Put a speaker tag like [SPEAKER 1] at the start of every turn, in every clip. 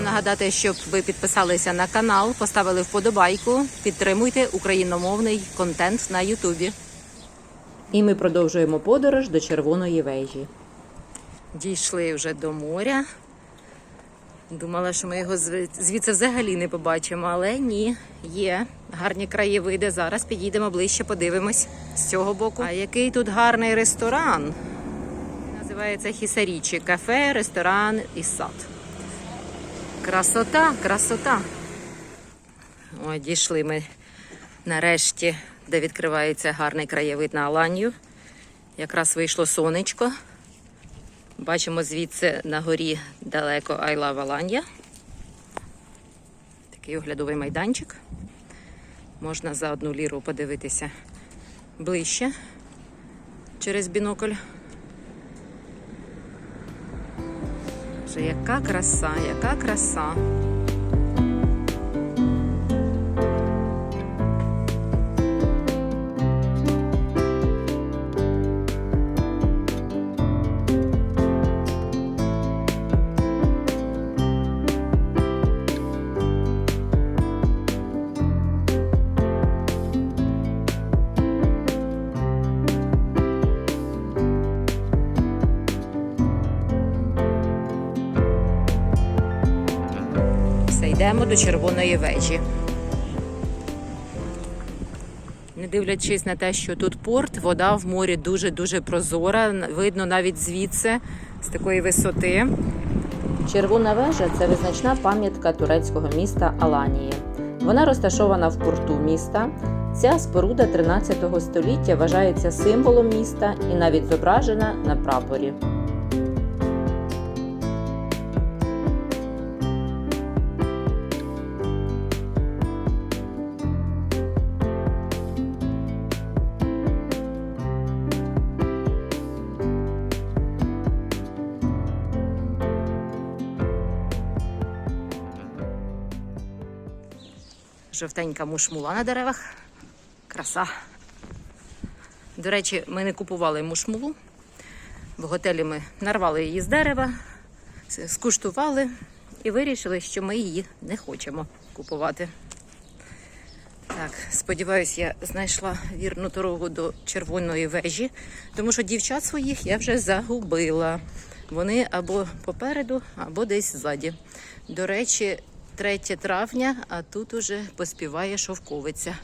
[SPEAKER 1] вам нагадати, щоб ви підписалися на канал, поставили вподобайку, підтримуйте україномовний контент на Ютубі. І ми продовжуємо подорож до Червоної вежі. Дійшли вже до моря. Думала, що ми його звідси взагалі не побачимо, але ні, є гарні краєвиди. Зараз підійдемо ближче, подивимось з цього боку. А який тут гарний ресторан? Називається Хісарічі кафе, ресторан і сад. Красота, красота. О, дійшли ми нарешті, де відкривається гарний краєвид на Аланію. Якраз вийшло сонечко. Бачимо звідси на горі далеко Айла Валанія. Такий оглядовий майданчик. Можна за одну ліру подивитися ближче через бінокль. Вже яка краса, яка краса. Йдемо до червоної вежі. Не дивлячись на те, що тут порт, вода в морі дуже-дуже прозора. Видно навіть звідси, з такої висоти. Червона вежа це визначна пам'ятка турецького міста Аланії. Вона розташована в порту міста. Ця споруда 13 століття вважається символом міста і навіть зображена на прапорі. Жовтенька мушмула на деревах. Краса. До речі, ми не купували мушмулу. В готелі ми нарвали її з дерева, скуштували і вирішили, що ми її не хочемо купувати. Так, сподіваюсь, я знайшла вірну дорогу до червоної вежі, тому що дівчат своїх я вже загубила. Вони або попереду, або десь ззаді. До речі, 3 травня, а тут уже поспіває шовковиця.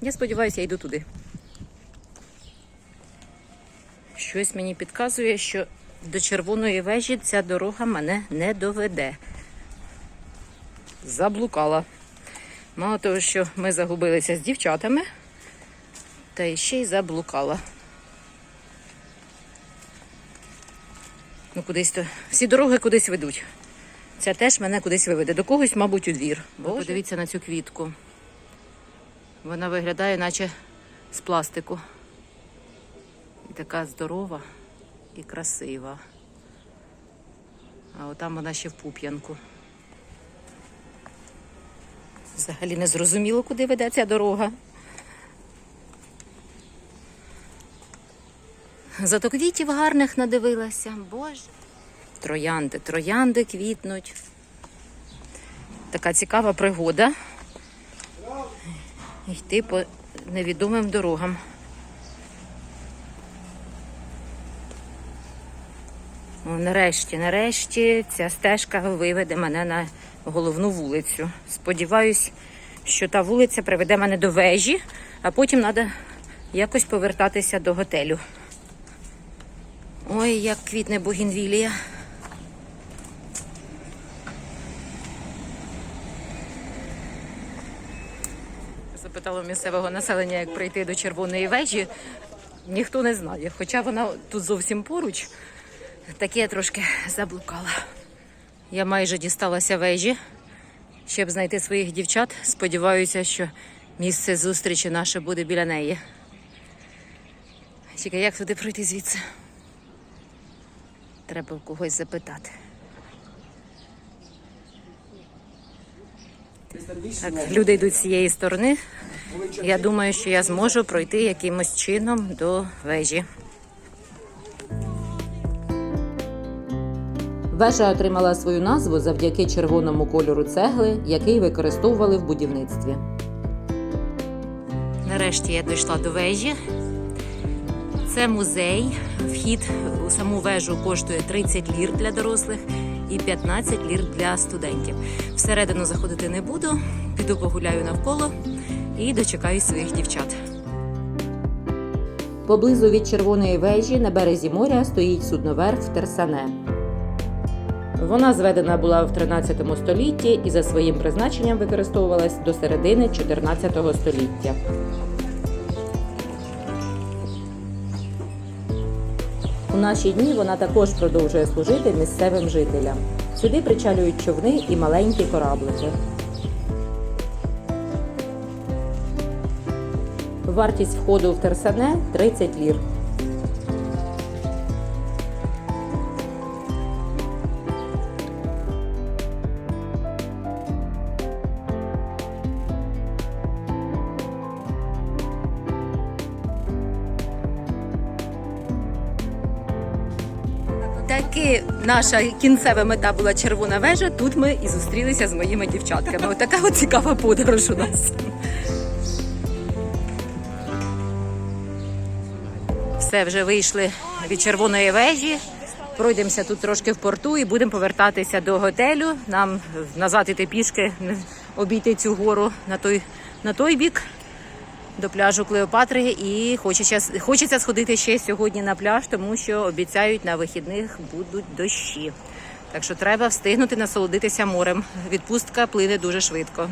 [SPEAKER 1] Я сподіваюся, я йду туди. Щось мені підказує, що до червоної вежі ця дорога мене не доведе. Заблукала. Мало того, що ми загубилися з дівчатами, та ще й заблукала. Ну, кудись то. Всі дороги кудись ведуть. Ця теж мене кудись виведе. До когось, мабуть, у двір. Бо подивіться на цю квітку. Вона виглядає, наче з пластику. І така здорова і красива. А отам вона ще в пуп'янку. Взагалі не зрозуміло, куди веде ця дорога. Зато квітів гарних надивилася. Боже. Троянди, троянди квітнуть. Така цікава пригода. Йти по невідомим дорогам. О, нарешті, нарешті ця стежка виведе мене на головну вулицю. Сподіваюсь, що та вулиця приведе мене до вежі, а потім треба якось повертатися до готелю. Ой, як квітне Бугінвілія. Запитала місцевого населення, як прийти до червоної вежі. Ніхто не знає. Хоча вона тут зовсім поруч, так я трошки заблукала. Я майже дісталася вежі, щоб знайти своїх дівчат. Сподіваюся, що місце зустрічі наше буде біля неї. Чекай, як туди пройти звідси? Треба когось запитати. Так, люди йдуть з цієї сторони. Я думаю, що я зможу пройти якимось чином до вежі. Вежа отримала свою назву завдяки червоному кольору цегли, який використовували в будівництві. Нарешті я дійшла до вежі. Це музей. Вхід у саму вежу коштує 30 лір для дорослих і 15 лір для студентів. Всередину заходити не буду, піду погуляю навколо і дочекаю своїх дівчат. Поблизу від червоної вежі на березі моря стоїть судноверф Терсане. Вона зведена була в 13 столітті і за своїм призначенням використовувалась до середини 14 століття. Наші дні вона також продовжує служити місцевим жителям. Сюди причалюють човни і маленькі кораблики. Вартість входу в Терсане 30 лір. Таки наша кінцева мета була червона вежа. Тут ми і зустрілися з моїми дівчатками. Отака от цікава подорож у нас. Все, вже вийшли від червоної вежі. Пройдемося тут трошки в порту і будемо повертатися до готелю. Нам назад іти пішки, обійти цю гору на той, на той бік до пляжу Клеопатри. І хочеться, хочеться сходити ще сьогодні на пляж, тому що обіцяють на вихідних будуть дощі. Так що треба встигнути насолодитися морем. Відпустка плине дуже швидко.